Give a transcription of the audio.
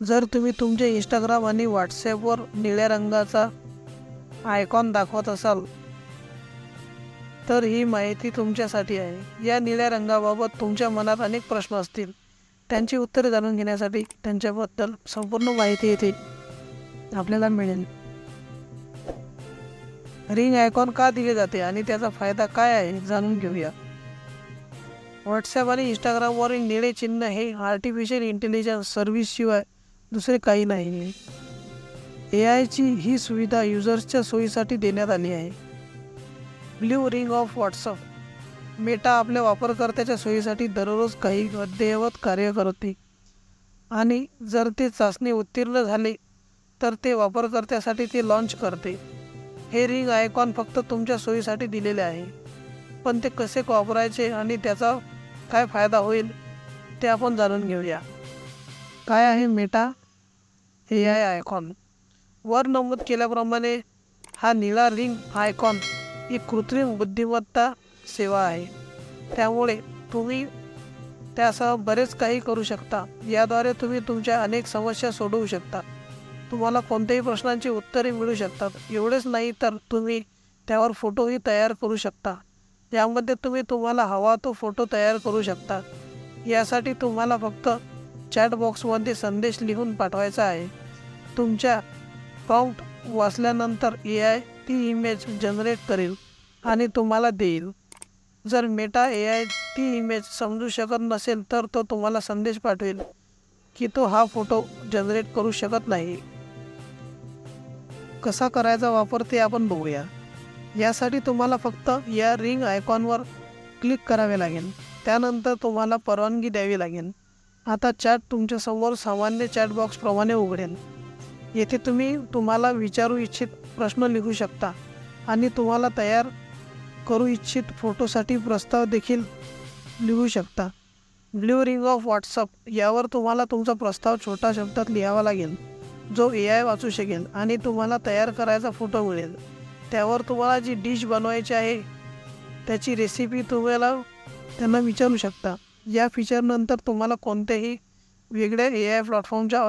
जर तुम्ही तुमचे इंस्टाग्राम आणि व्हॉट्सॲपवर निळ्या रंगाचा आयकॉन दाखवत असाल तर ही माहिती तुमच्यासाठी आहे. या निळ्या रंगाबाबत तुमच्या मनात अनेक प्रश्न असतील. त्यांची उत्तरे जाणून घेण्यासाठी त्यांच्याबद्दल संपूर्ण माहिती येथे आपल्याला मिळेल. रिंग आयकॉन का दिले जाते आणि त्याचा फायदा काय आहे जाणून घेऊया. व्हॉट्सॲप आणि इंस्टाग्रामवरील निळे चिन्ह हे आर्टिफिशियल इंटेलिजन्स सर्व्हिसशिवाय दुसरे काही नाही ए आयची ही सुविधा युजर्सच्या सोयीसाठी देण्यात आली आहे. Blue ring of WhatsApp Meta आपल्या वापरकर्त्याच्या सोयीसाठी दररोज काही अद्ययावत कार्य करते आणि जर ते चाचणी उत्तीर्ण झाले तर ते वापरकर्त्यासाठी ते लॉन्च करते. हे रिंग आयकॉन फक्त तुमच्या सोयीसाठी दिलेले आहे. पण ते कसे वापरायचे आणि त्याचा काय फायदा होईल ते आपण जाणून घेऊया. काय आहे मेटा हे आय आयकॉन वर नमूद केल्याप्रमाणे हा निळा रिंग आयकॉन ही कृत्रिम बुद्धिमत्ता सेवा आहे. त्यामुळे तुम्ही त्यासह बरेच काही करू शकता. याद्वारे तुम्ही तुमच्या अनेक समस्या सोडवू शकता. तुम्हाला कोणत्याही प्रश्नांची उत्तरे मिळू शकतात. एवढेच नाही तर तुम्ही त्यावर फोटोही तयार करू शकता. यामध्ये तुम्ही तुम्हाला हवा तो फोटो तयार करू शकता. यासाठी तुम्हाला फक्त चॅट बॉक्समध्ये संदेश लिहून पाठवायचा आहे. तुमच्या प्रॉम्प्ट वाचल्यानंतर ए आय ती इमेज जनरेट करेल आणि तुम्हाला देईल. जर मेटा ए आय ती इमेज समजू शकत नसेल तर तो तुम्हाला संदेश पाठवेल की तो हा फोटो जनरेट करू शकत नाही. कसा करायचा वापर ते आपण बघूया. यासाठी तुम्हाला फक्त या रिंग आयकॉनवर क्लिक करावे लागेल. त्यानंतर तुम्हाला परवानगी द्यावी लागेल. आता चॅट तुमच्यासमोर सामान्य चॅट बॉक्सप्रमाणे उघडेल. येथे तुम्ही तुम्हाला विचारू इच्छित प्रश्न लिहू शकता आणि तुम्हाला तयार करू इच्छित फोटोसाठी प्रस्ताव देखील लिहू शकता. ब्ल्यू रिंग ऑफ व्हॉट्सअप यावर तुम्हाला तुमचा प्रस्ताव छोटा शब्दात लिहावा लागेल जो ए आय वाचू शकेल आणि तुम्हाला तयार करायचा फोटो मिळेल. त्यावर तुम्हाला जी डिश बनवायची आहे त्याची रेसिपी तुम्हाला त्यांना विचारू शकता. या फीचरनंतर तुम्हाला कोणत्याही वेगळ्या ए आय प्लॅटफॉर्मच्या